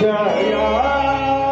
Yeah, yeah.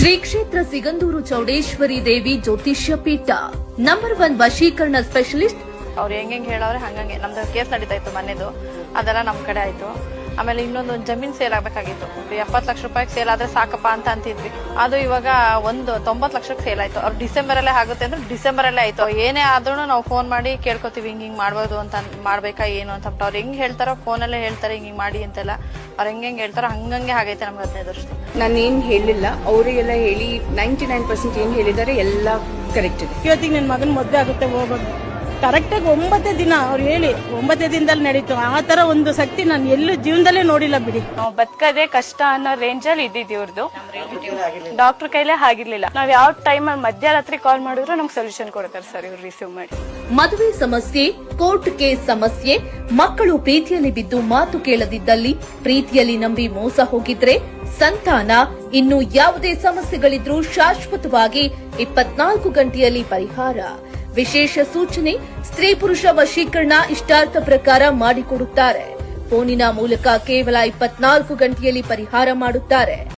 Shri ಕ್ಷೇತ್ರ ಸಿಗಂದೂರು ಚೌಡೇಶ್ವರಿ ದೇವಿ ಜ್ಯೋತಿಷ್ಯ ಪೀಠ. ನಂಬರ್ ಒನ್ ವಶೀಕರಣ ಸ್ಪೆಷಲಿಸ್ಟ್ ಅವ್ರು ಹೆಂಗ್ ಹೆಂಗ್ ಹೇಳವ್ರೆ ಹಂಗಂಗೆ. ನಮ್ದು ಕೇಸ್ ನಡೀತಾ ಇತ್ತು ಮನೆದು. ಅದೆಲ್ಲ ನಮ್ ಕಡೆ ಆಯ್ತು. ಆಮೇಲೆ ಇನ್ನೊಂದು ಒಂದ್ ಜಮೀನ್ ಸೇಲ್ ಆಗ್ಬೇಕಾಗಿತ್ತು. ಎಪ್ಪತ್ತು ಲಕ್ಷ ರೂಪಾಯಿಗೆ ಸೇಲ್ ಆದ್ರೆ ಸಾಕಪ್ಪ ಅಂತ ಅಂತಿದ್ವಿ. ಅದು ಇವಾಗ ಒಂದು ತೊಂಬತ್ ಲಕ್ಷಕ್ಕೆ ಸೇಲ್ ಆಯ್ತು. ಅವ್ರು ಡಿಸೆಂಬರ್ ಅಲ್ಲೇ ಆಗುತ್ತೆ ಅಂದ್ರೆ ಡಿಸೆಂಬರ್ ಅಲ್ಲೇ ಆಯ್ತು ಏನೇ ಆದ್ರೂ ನಾವು ಫೋನ್ ಮಾಡಿ ಕೇಳ್ಕೊತೀವಿ ಹಿಂಗ್ ಹಿಂಗ್ ಮಾಡ್ಬೋದು ಅಂತ ಮಾಡ್ಬೇಕಾ ಏನು ಅಂತ. ಅವ್ರು ಹೆಂಗ್ ಹೇಳ್ತಾರೋ ಫೋನಲ್ಲೇ ಹೇಳ್ತಾರೆ ಹಿಂಗ್ ಹಿಂಗ್ ಮಾಡಿ ಅಂತೆಲ್ಲ. ಅವ್ರು ಹೆಂಗ್ ಹೆಂಗ್ ಹೇಳ್ತಾರೋ ಹಂಗಂಗೆ ಆಗೈತೆ ನಮ್ಗೆ ಹದಿನೈದು ವರ್ಷ ನಾನೇನ್ ಹೇಳಿಲ್ಲ. ಅವರಿಗೆಲ್ಲ ಹೇಳಿ ನೈಂಟಿ ನೈನ್ ಪರ್ಸೆಂಟ್ ಏನ್ ಹೇಳಿದ್ದಾರೆ ಎಲ್ಲ ಕರೆಕ್ಟ್ ಇದೆ. ಇವತ್ತಿಗೆ ನನ್ನ ಮಗನ ಮದುವೆ ಆಗುತ್ತೆ ಹೋಗೋದು ಕರೆಕ್ಟಾಗಿ ಒಂಬತ್ತೇ ದಿನ ಅವ್ರು ಹೇಳಿ ಒಂಬತ್ತೇ ದಿನದಲ್ಲಿ ನಡೀತು. ಆ ತರ ಒಂದು ಶಕ್ತಿ ನಾನು ಎಲ್ಲೂ ಜೀವನದಲ್ಲೇ ನೋಡಿಲ್ಲ ಬಿಡಿ. ನಾವು ಬದುಕದೆ ಕಷ್ಟ ಅನ್ನೋ ರೇಂಜಲ್ಲಿ ಇದ್ದಿದ್ದು ಇವ್ರದ್ದು ಡಾಕ್ಟರ್ ಕೈಲೇ ಆಗಿರ್ಲಿಲ್ಲ. ನಾವ್ ಯಾವ ಟೈಮಲ್ಲಿ ಮಧ್ಯರಾತ್ರಿ ಕಾಲ್ ಮಾಡಿದ್ರು ನಮ್ಗೆ ಸೊಲ್ಯೂಷನ್ ಕೊಡ್ತಾರೆ ಸರ್ ಇವ್ರು ರಿಸೀವ್ ಮಾಡಿ. ಮದುವೆ ಸಮಸ್ಯೆ ಕೋರ್ಟ್ ಕೇಸ್ ಸಮಸ್ಯೆ ಮಕ್ಕಳು ಪ್ರೀತಿಯಲ್ಲಿ ಬಿದ್ದು ಮಾತು ಕೇಳದಿದ್ದಲ್ಲಿ ಪ್ರೀತಿಯಲ್ಲಿ ನಂಬಿ ಮೋಸ ಹೋಗಿದ್ರೆ ಸಂತಾನ ಇನ್ನು ಯಾವುದೇ ಸಮಸ್ಯೆಗಳಿದ್ರೂ ಶಾಶ್ವತವಾಗಿ ಇಪ್ಪತ್ನಾಲ್ಕು ಗಂಟೆಯಲ್ಲಿ ಪರಿಹಾರ. ವಿಶೇಷ ಸೂಚನೆ, ಸ್ತ್ರೀ ಪುರುಷ ವಶೀಕರಣ ಇಷ್ಟಾರ್ಥ ಪ್ರಕಾರ ಮಾಡಿಕೊಡುತ್ತಾರೆ. ಫೋನಿನ ಮೂಲಕ ಕೇವಲ ಇಪ್ಪತ್ನಾಲ್ಕು ಗಂಟೆಯಲ್ಲಿ ಪರಿಹಾರ ಮಾಡುತ್ತಾರೆ.